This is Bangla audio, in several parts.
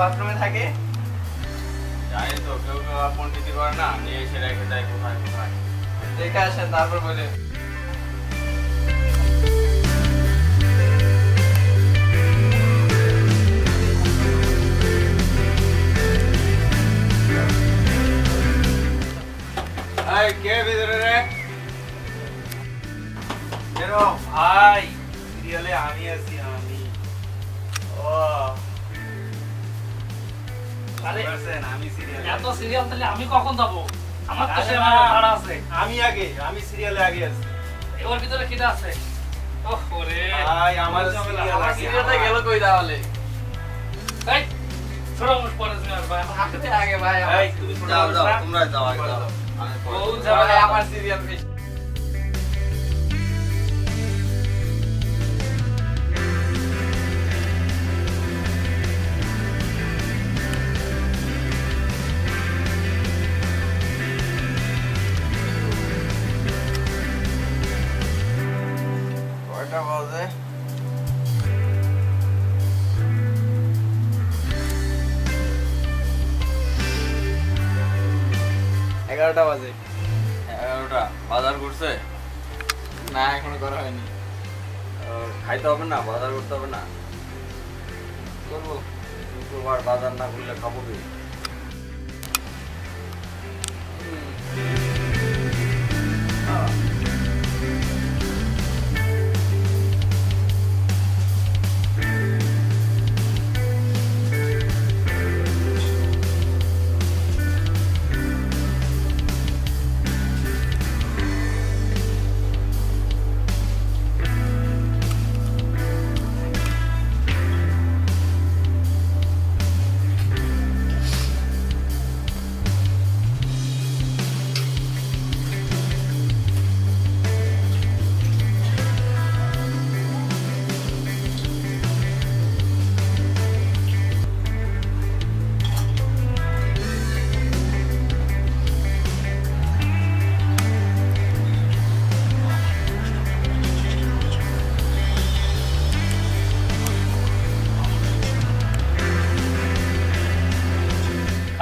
বাথরুমে থাকে? জানি তো কেউ কেউ পণ্ডিতি করে না নিয়ে এসে রেখে দেয় কোথায় কোথায়। দেখে আসেন তারপর বলে কে ভিতরে রে? ভাই সিরিয়ালে আমি আছি আমি। ও। এত সিরিয়াল তাহলে আমি কখন যাব? আমার তো সে ভাড়া আছে। আমি আগে আমি সিরিয়ালে আগে আছি। ওর ভিতরে কিটা আছে? ওরে ভাই আমার ঝামেলা, সিরিয়াল আমার গেল কই তাহলে? এই ছোট মানুষ পরে ভাই হাতে আগে ভাই তুমি যাও যাও তোমরা যাও আগে যাও আমি পরে বউ যাব। যাও। ভাই আমার সিরিয়াল এগারোটা বাজে। এগারোটা। বাজার করছে? না, এখনও করা হয়নি। খাইতে হবে না, বাজার করতে হবে না। করব? শুক্রবার বাজার না করলে খাব কি?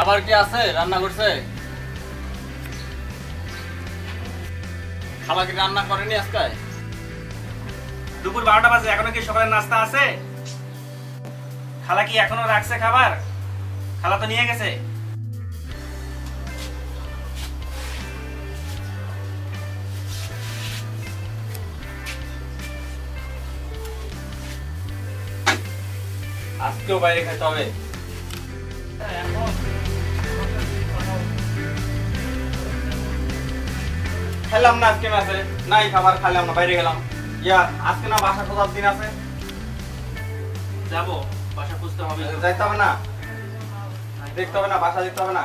খাবার কি আছে? রান্না করছে? খালা কি রান্না করেনি আজকে? দুপুর বারোটা বাজে এখনও কি সকালের নাস্তা আছে? খালা কি এখনও রাখছে খাবার? খালা তো নিয়ে গেছে। আজকেও বাইরে খেতে হবে। খেলাম না আজকে ম্যাচে নাই খাবার খাইলাম না বাইরে গেলাম। ইয়া আজকে না বাসা খোঁজার দিন আছে? যাব বাসা খুঁজতে হবে যাইতে হবে না। দেখতে হবে না বাসা দেখতে হবে না।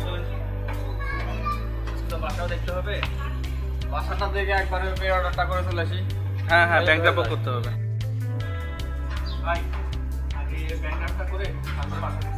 চলেন বাসাও দেখতে হবে বাসাটা দেখে একবারে পে অর্ডারটা করে চলে হ্যাঁ হ্যাঁ ব্যাংক হয়ে করতে হবে। ভাই, আগে ব্যাংক ড্রাফটা করে তারপর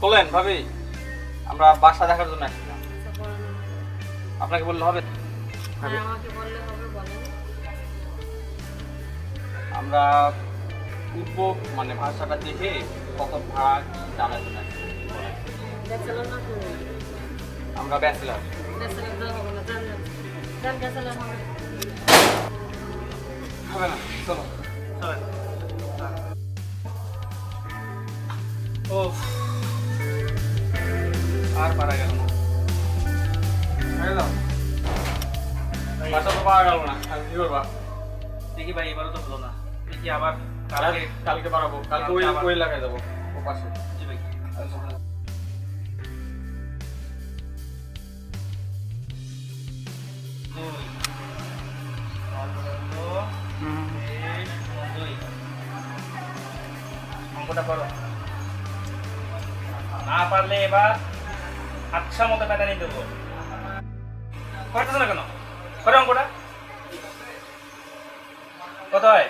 খোলেন ভাবি আমরা বাসা দেখার জন্য আসছিলাম। আপনাকে বললে হবে? হ্যাঁ আমাকে বললে হবে বলেন। আমরা উঠবো মানে ভাষাটা দেখে কত কি জানার জন্য আমরা ব্যাচেলার। হবে না চলো চলেন। ও আর পারা গেল না। বাসা তো? পাওয়া গেল না। আর কি করবা? দেখি ভাই এবারও তো হলো না। দেখি আবার কালকে কালকে বাড়াবো কালকে ওই ওই এলাকায় যাব ও পাশে। জি ভাই। না পারলে এবার আচ্ছা মতো নিয়ে দেবো করতেছে না কেন করে অঙ্কটা কত হয়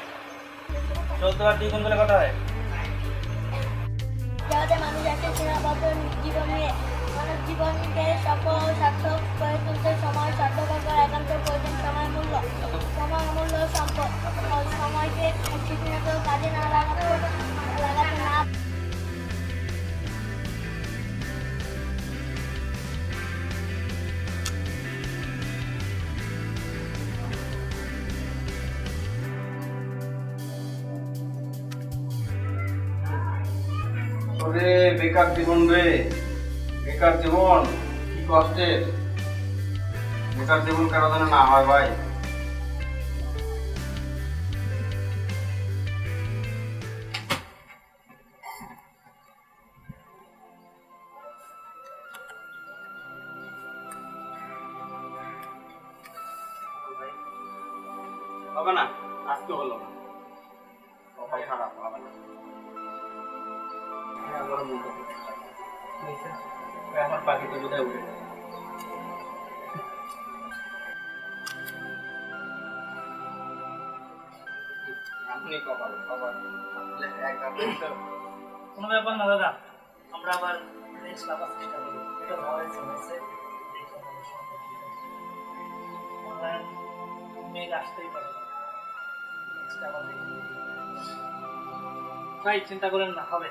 চোদ্দ আর দুই গুণ কত হয় সময় একান্ত সময় মূল্য সময় অমূল্য সম্পদ সময়কে কাজে না বেকার জীবন রে। বেকার জীবন, কি কষ্টের। বেকার জীবন কেন যেন না হয় ভাই। হবে না? আজকে হলো না। খারাপ, হবে না। আমার পাখিতে বোধহয় উঠে আপনি কপাল কপাল। কোনো ব্যাপার না দাদা। আমরা আবার চেষ্টা করব এটা ভালো অনলাইন মেল আসতেই পারে। আবার ভাই চিন্তা করেন না হবে।